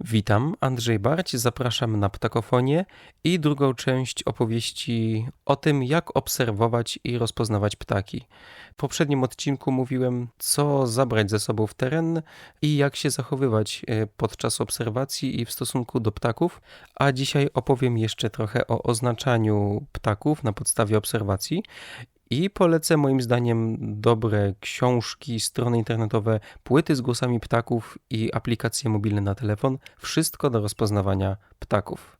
Witam, Andrzej Barć, zapraszam na ptakofonię i drugą część opowieści o tym, jak obserwować i rozpoznawać ptaki. W poprzednim odcinku mówiłem, co zabrać ze sobą w teren i jak się zachowywać e, podczas obserwacji i w stosunku do ptaków, a dzisiaj opowiem jeszcze trochę o oznaczaniu ptaków na podstawie obserwacji i polecę moim zdaniem dobre książki, strony internetowe, płyty z głosami ptaków i aplikacje mobilne na telefon. Wszystko do rozpoznawania ptaków.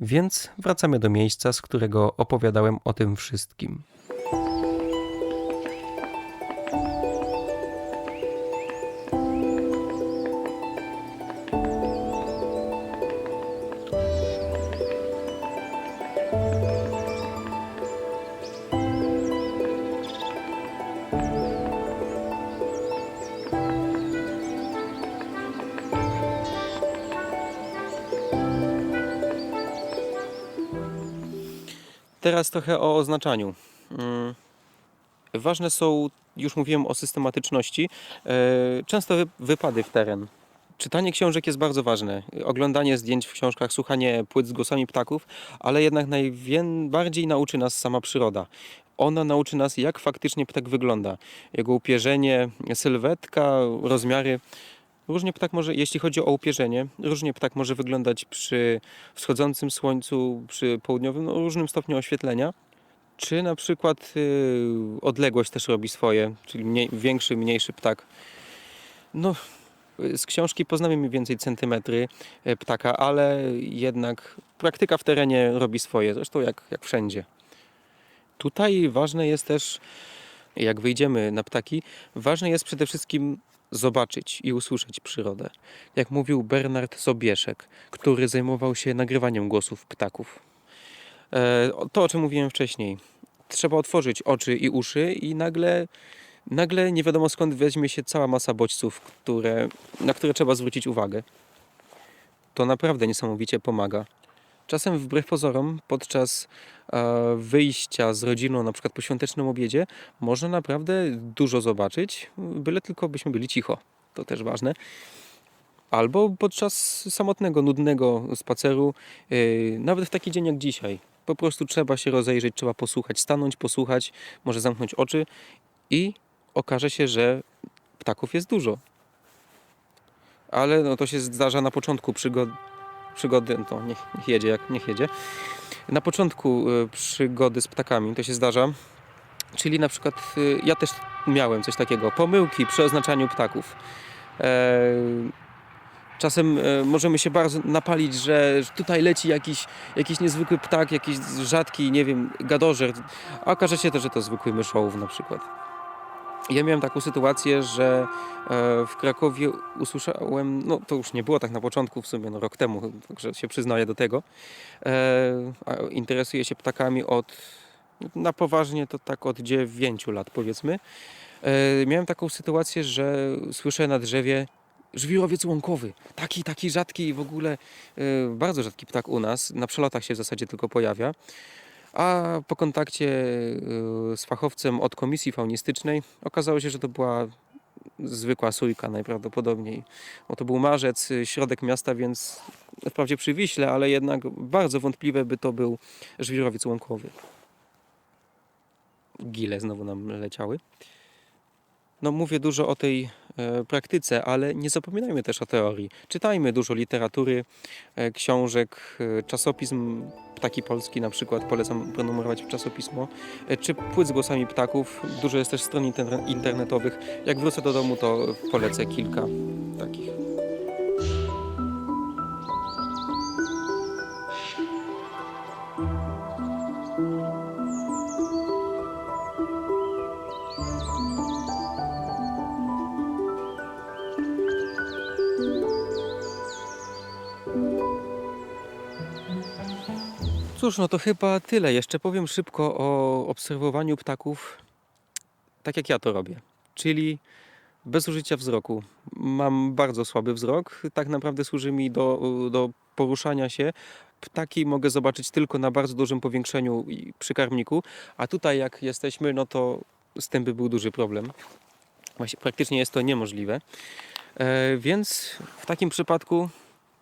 Więc wracamy do miejsca, z którego opowiadałem o tym wszystkim. Teraz trochę o oznaczaniu. Mm, Ważne są, już mówiłem o systematyczności, e, często wy- wypady w teren. Czytanie książek jest bardzo ważne. Oglądanie zdjęć w książkach, słuchanie płyt z głosami ptaków, ale jednak najbardziej nauczy nas sama przyroda. Ona nauczy nas, jak faktycznie ptak wygląda. Jego upierzenie, sylwetka, rozmiary. Różnie ptak może, jeśli chodzi o upierzenie, różnie ptak może wyglądać przy wschodzącym słońcu, przy południowym, no, różnym stopniu oświetlenia. Czy na przykład y, odległość też robi swoje, czyli mniej, większy, mniejszy ptak. No, z książki poznamy mniej więcej centymetry y, ptaka, ale jednak praktyka w terenie robi swoje, zresztą jak, jak wszędzie. Tutaj ważne jest też, jak wyjdziemy na ptaki, ważne jest przede wszystkim zobaczyć i usłyszeć przyrodę. Jak mówił Bernard Sobieszek, który zajmował się nagrywaniem głosów ptaków. E, To, o czym mówiłem wcześniej. Trzeba otworzyć oczy i uszy i nagle, nagle nie wiadomo skąd weźmie się cała masa bodźców, które, na które trzeba zwrócić uwagę. To naprawdę niesamowicie pomaga. Czasem wbrew pozorom, podczas e, wyjścia z rodziną, na przykład po świątecznym obiedzie, można naprawdę dużo zobaczyć, byle tylko byśmy byli cicho. To też ważne. Albo podczas samotnego, nudnego spaceru, yy, nawet w taki dzień jak dzisiaj. Po prostu trzeba się rozejrzeć, trzeba posłuchać, stanąć, posłuchać, może zamknąć oczy i okaże się, że ptaków jest dużo. Ale no, to się zdarza na początku przygody. Przygody to niech, niech jedzie, jak niech jedzie. Na początku y, przygody z ptakami to się zdarza. Czyli na przykład y, ja też miałem coś takiego. Pomyłki przy oznaczaniu ptaków. E, Czasem e, możemy się bardzo napalić, że tutaj leci jakiś, jakiś niezwykły ptak, jakiś rzadki, nie wiem, gadożer, a okaże się to, że to zwykły myszołów na przykład. Ja miałem taką sytuację, że e, w Krakowie usłyszałem, no to już nie było tak na początku, w sumie no, rok temu, także się przyznaję do tego, e, interesuję się ptakami od, na poważnie to tak od 9 lat powiedzmy. E, Miałem taką sytuację, że słyszę na drzewie żwirowiec łąkowy. Taki, taki rzadki i w ogóle bardzo rzadki ptak u nas. Na przelotach się w zasadzie tylko pojawia. A po kontakcie e, z fachowcem od komisji faunistycznej okazało się, że to była zwykła sójka najprawdopodobniej. Bo to był marzec, e, środek miasta, więc wprawdzie przy Wiśle, ale jednak bardzo wątpliwe by to był żwirowiec łąkowy. Gile znowu nam leciały. No mówię dużo o tej praktyce, ale nie zapominajmy też o teorii. Czytajmy dużo literatury, e, książek, e, czasopism Ptaki Polski na przykład, polecam prenumerować czasopismo, e, czy płyt z głosami ptaków. Dużo jest też stron inter- internetowych. Jak wrócę do domu, to polecę kilka takich. Cóż, no to chyba tyle. Jeszcze powiem szybko o obserwowaniu ptaków, tak jak ja to robię. Czyli bez użycia wzroku. Mam bardzo słaby wzrok. Tak naprawdę służy mi do, do poruszania się. Ptaki mogę zobaczyć tylko na bardzo dużym powiększeniu przy karmniku, a tutaj jak jesteśmy, no to z tym by był duży problem. Właśnie praktycznie jest to niemożliwe. E, więc w takim przypadku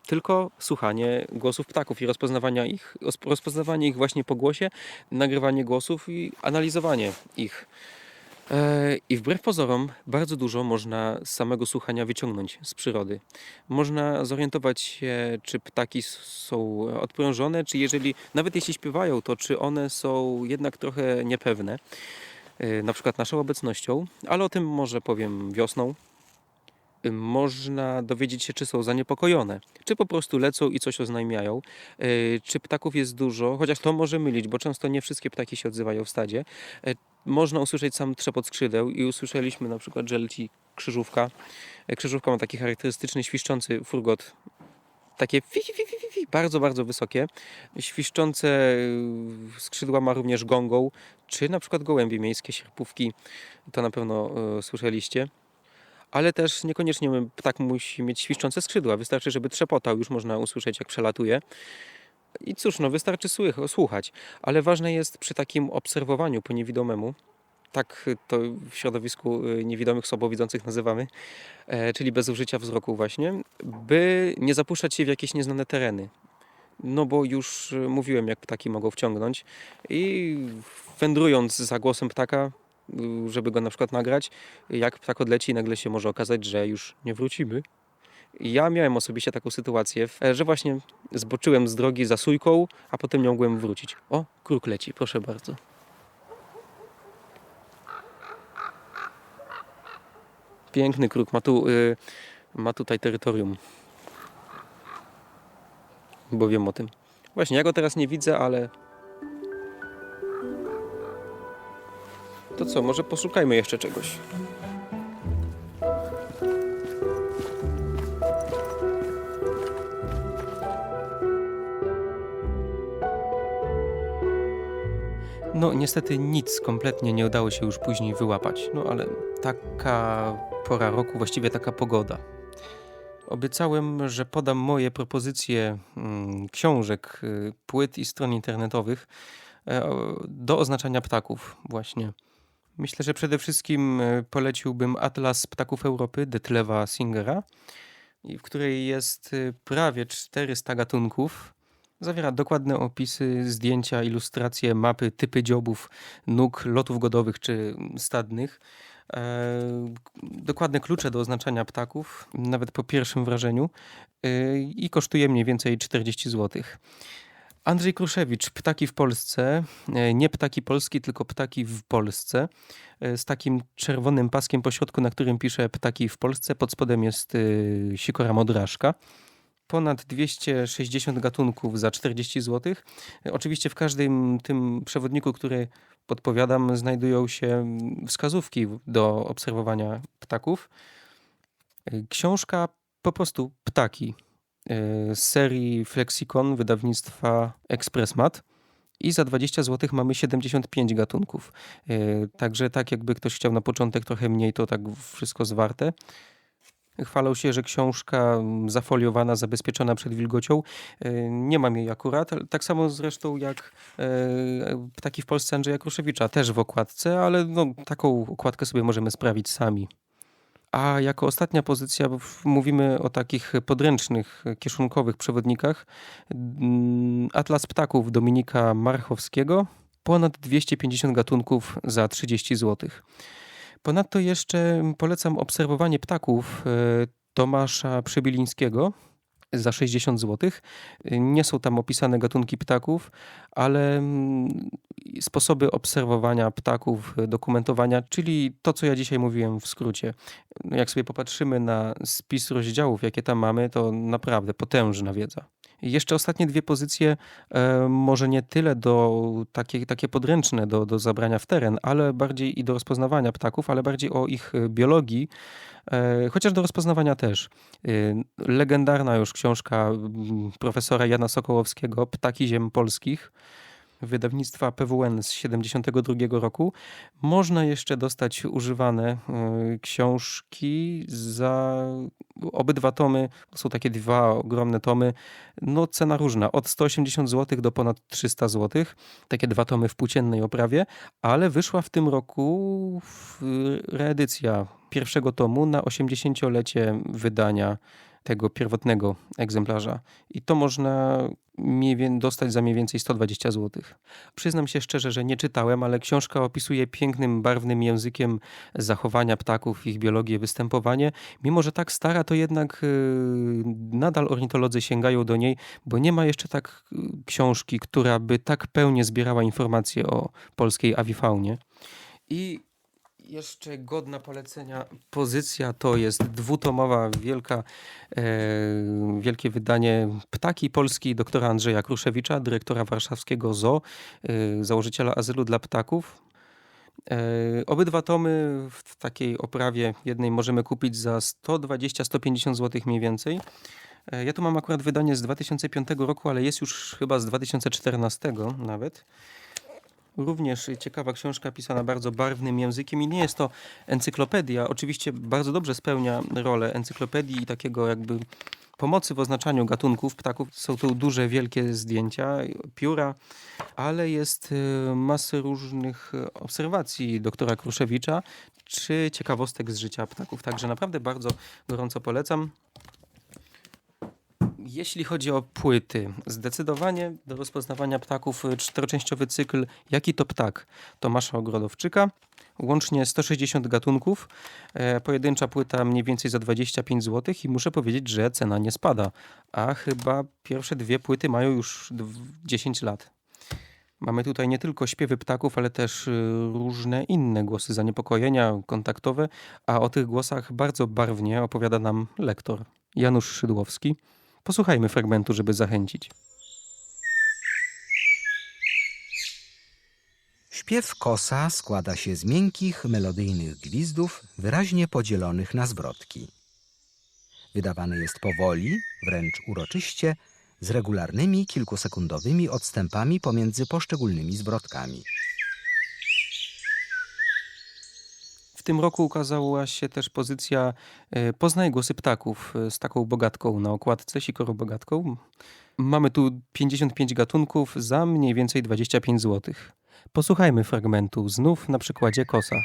tylko słuchanie głosów ptaków i rozpoznawania ich, rozp- rozpoznawanie ich właśnie po głosie, nagrywanie głosów i analizowanie ich. E, I wbrew pozorom, bardzo dużo można z samego słuchania wyciągnąć z przyrody. Można zorientować się, czy ptaki są odprężone, czy jeżeli, nawet jeśli śpiewają, to czy one są jednak trochę niepewne, e, na przykład naszą obecnością, ale o tym może powiem wiosną. Można dowiedzieć się, czy są zaniepokojone, czy po prostu lecą i coś oznajmiają, e, czy ptaków jest dużo, chociaż to może mylić, bo często nie wszystkie ptaki się odzywają w stadzie. E, Można usłyszeć sam trzepot skrzydeł i usłyszeliśmy na przykład, że leci krzyżówka. E, Krzyżówka ma taki charakterystyczny, świszczący furgot. Takie fi, fi, fi, fi, fi, bardzo, bardzo wysokie. Świszczące skrzydła ma również gongą, czy na przykład gołębie miejskie, sierpówki. To na pewno y, słyszeliście. Ale też niekoniecznie ptak musi mieć świszczące skrzydła. Wystarczy, żeby trzepotał, już można usłyszeć, jak przelatuje. I cóż, no wystarczy słuchać. Ale ważne jest przy takim obserwowaniu po niewidomemu, tak to w środowisku y, niewidomych, słabowidzących nazywamy, e, czyli bez użycia wzroku właśnie, by nie zapuszczać się w jakieś nieznane tereny. No bo już y, mówiłem, jak ptaki mogą wciągnąć i wędrując za głosem ptaka, żeby go na przykład nagrać, jak ptak odleci, nagle się może okazać, że już nie wrócimy. Ja miałem osobiście taką sytuację, e, że właśnie zboczyłem z drogi za sójką, a potem nie mogłem wrócić. O, kruk leci, proszę bardzo. Piękny kruk, ma, tu, y, ma tutaj terytorium. Bo wiem o tym. Właśnie, ja go teraz nie widzę, ale... To co, może poszukajmy jeszcze czegoś. No, niestety nic kompletnie nie udało się już później wyłapać. No, ale taka pora roku, właściwie taka pogoda. Obiecałem, że podam moje propozycje mm, książek, y, płyt i stron internetowych e, do oznaczania ptaków, właśnie. Myślę, że przede wszystkim e, poleciłbym Atlas Ptaków Europy Detlewa Singera, w której jest y, prawie 400 gatunków. Zawiera dokładne opisy, zdjęcia, ilustracje, mapy, typy dziobów, nóg, lotów godowych czy stadnych. E, dokładne klucze do oznaczania ptaków, nawet po pierwszym wrażeniu, e, i kosztuje mniej więcej 40 zł. Andrzej Kruszewicz, Ptaki w Polsce, e, nie ptaki polski, tylko ptaki w Polsce, e, z takim czerwonym paskiem po środku, na którym pisze ptaki w Polsce, pod spodem jest e, sikora modraszka. Ponad 260 gatunków za 40 zł. Oczywiście w każdym tym przewodniku, który podpowiadam, znajdują się wskazówki do obserwowania ptaków. Książka po prostu Ptaki z serii Flexicon wydawnictwa Expressmat. I za 20 zł mamy 75 gatunków. E, Także tak jakby ktoś chciał na początek trochę mniej, to tak wszystko zwarte. Chwalą się, że książka zafoliowana, zabezpieczona przed wilgocią. E, Nie mam jej akurat, tak samo zresztą jak Ptaki w Polsce Andrzeja Kruszewicza, też w okładce, ale no, taką okładkę sobie możemy sprawić sami. A jako ostatnia pozycja w- mówimy o takich podręcznych, kieszonkowych przewodnikach. Mm, Atlas ptaków Dominika Marchowskiego. Ponad 250 gatunków za 30 zł. Ponadto jeszcze polecam obserwowanie ptaków e, Tomasza Przybylińskiego za 60 zł. Nie są tam opisane gatunki ptaków, ale mm, sposoby obserwowania ptaków, dokumentowania, czyli to, co ja dzisiaj mówiłem w skrócie. Jak sobie popatrzymy na spis rozdziałów, jakie tam mamy, to naprawdę potężna wiedza. Jeszcze ostatnie dwie pozycje, e, może nie tyle do takie, takie podręczne do, do zabrania w teren, ale bardziej i do rozpoznawania ptaków, ale bardziej o ich e, biologii, e, chociaż do rozpoznawania też. Legendarna już książka profesora Jana Sokołowskiego, Ptaki Ziem Polskich, wydawnictwa PWN z 72 roku. Można jeszcze dostać używane e, książki za obydwa tomy, to są takie dwa ogromne tomy, no cena różna, od 180 zł do ponad 300 zł, takie dwa tomy w płóciennej oprawie, ale wyszła w tym roku reedycja pierwszego tomu na 80-lecie wydania tego pierwotnego egzemplarza. I to można dostać za mniej więcej 120 zł. Przyznam się szczerze, że nie czytałem, ale książka opisuje pięknym, barwnym językiem zachowania ptaków, ich biologię, występowanie. Mimo, że tak stara, to jednak yy, nadal ornitolodzy sięgają do niej, bo nie ma jeszcze tak y, książki, która by tak pełnie zbierała informacje o polskiej awifaunie. I jeszcze godna polecenia pozycja to jest dwutomowa, wielka, e, wielkie wydanie Ptaki Polski doktora Andrzeja Kruszewicza, dyrektora warszawskiego ZOO, e, założyciela azylu dla ptaków. E, obydwa tomy w takiej oprawie jednej możemy kupić za 120-150 zł mniej więcej. E, Ja tu mam akurat wydanie z 2005 roku, ale jest już chyba z 2014 nawet. Również ciekawa książka pisana bardzo barwnym językiem i nie jest to encyklopedia. Oczywiście bardzo dobrze spełnia rolę encyklopedii i takiego jakby pomocy w oznaczaniu gatunków ptaków. Są tu duże, wielkie zdjęcia, pióra, ale jest y, masy różnych obserwacji doktora Kruszewicza czy ciekawostek z życia ptaków. Także naprawdę bardzo gorąco polecam. Jeśli chodzi o płyty, zdecydowanie do rozpoznawania ptaków y, czteroczęściowy cykl Jaki to ptak? Tomasza Ogrodowczyka. Łącznie 160 gatunków. E, pojedyncza płyta mniej więcej za 25 zł i muszę powiedzieć, że cena nie spada. A chyba pierwsze dwie płyty mają już dw- 10 lat. Mamy tutaj nie tylko śpiewy ptaków, ale też y, różne inne głosy zaniepokojenia kontaktowe, a o tych głosach bardzo barwnie opowiada nam lektor Janusz Szydłowski. Posłuchajmy fragmentu, żeby zachęcić. Śpiew kosa składa się z miękkich, melodyjnych gwizdów, wyraźnie podzielonych na zwrotki. Wydawany jest powoli, wręcz uroczyście, z regularnymi, kilkusekundowymi odstępami pomiędzy poszczególnymi zwrotkami. W tym roku ukazała się też pozycja e, Poznaj głosy ptaków e, z taką bogatką na okładce, sikorą bogatką. Mamy tu 55 gatunków za mniej więcej 25 zł. Posłuchajmy fragmentu znów na przykładzie kosa.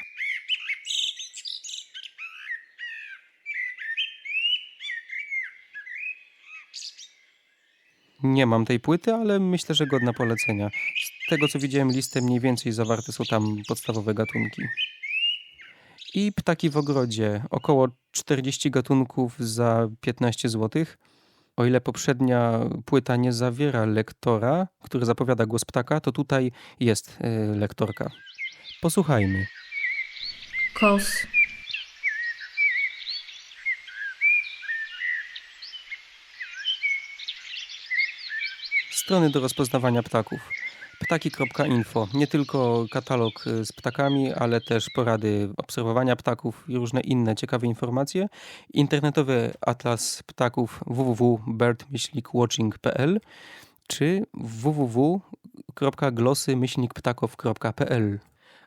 Nie mam tej płyty, ale myślę, że godna polecenia. Z tego co widziałem listę mniej więcej zawarte są tam podstawowe gatunki. I ptaki w ogrodzie. Około 40 gatunków za 15 zł. O ile poprzednia płyta nie zawiera lektora, który zapowiada głos ptaka, to tutaj jest y, lektorka. Posłuchajmy. Kos. Strony do rozpoznawania ptaków. Ptaki.info. Nie tylko katalog y, z ptakami, ale też porady obserwowania ptaków i różne inne ciekawe informacje. Internetowy atlas ptaków www.bird-watching.pl czy www.glossy-ptaków.pl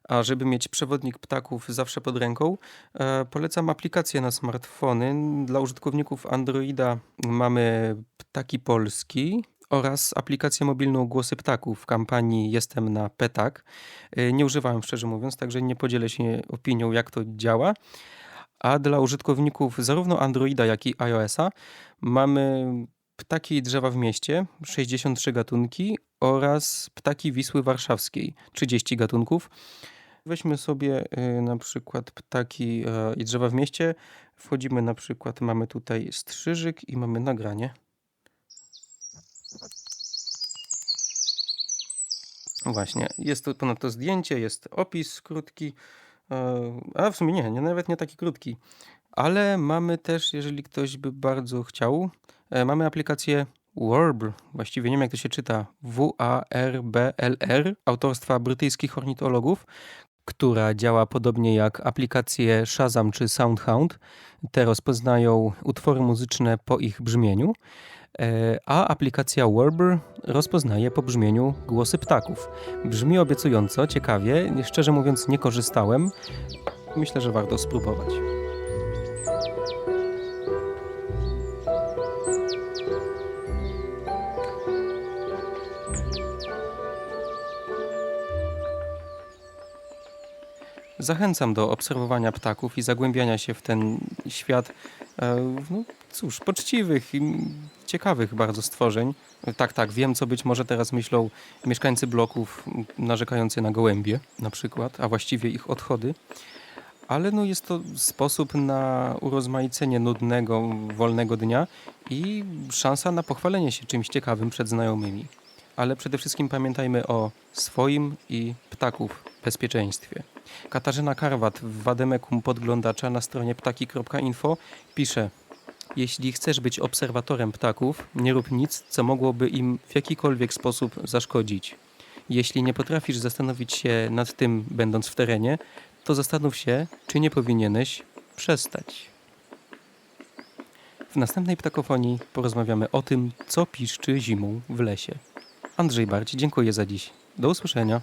a żeby mieć przewodnik ptaków zawsze pod ręką, e, polecam aplikację na smartfony. Dla użytkowników Androida mamy Ptaki Polski oraz aplikację mobilną Głosy Ptaków w kampanii Jestem na Petak. E, Nie używałem szczerze mówiąc, także nie podzielę się opinią jak to działa. A dla użytkowników zarówno Androida, jak i iOS-a mamy Ptaki i drzewa w mieście, 63 gatunki oraz Ptaki Wisły Warszawskiej, 30 gatunków. Weźmy sobie y, na przykład ptaki e, i drzewa w mieście. Wchodzimy na przykład, mamy tutaj strzyżyk i mamy nagranie. Właśnie, jest tu ponadto zdjęcie, jest opis krótki, e, a w sumie nie, nie, nawet nie taki krótki. Ale mamy też, jeżeli ktoś by bardzo chciał, e, mamy aplikację Warbl, właściwie nie wiem jak to się czyta, W-A-R-B-L-R, autorstwa brytyjskich ornitologów, która działa podobnie jak aplikacje Shazam czy Soundhound. Te rozpoznają utwory muzyczne po ich brzmieniu, a aplikacja Warbl rozpoznaje po brzmieniu głosy ptaków. Brzmi obiecująco, ciekawie, szczerze mówiąc nie korzystałem. Myślę, że warto spróbować. Zachęcam do obserwowania ptaków i zagłębiania się w ten świat. E, No, cóż, poczciwych i ciekawych bardzo stworzeń. Tak, tak, wiem, co być może teraz myślą mieszkańcy bloków narzekający na gołębie na przykład, a właściwie ich odchody. Ale no jest to sposób na urozmaicenie nudnego, wolnego dnia i szansa na pochwalenie się czymś ciekawym przed znajomymi. Ale przede wszystkim pamiętajmy o swoim i ptaków bezpieczeństwie. Katarzyna Karwat w Wademekum Podglądacza na stronie ptaki.info pisze Jeśli chcesz być obserwatorem ptaków, nie rób nic, co mogłoby im w jakikolwiek sposób zaszkodzić. Jeśli nie potrafisz zastanowić się nad tym, będąc w terenie, to zastanów się, czy nie powinieneś przestać. W następnej ptakofonii porozmawiamy o tym, co piszczy zimą w lesie. Andrzej Barć, dziękuję za dziś. Do usłyszenia.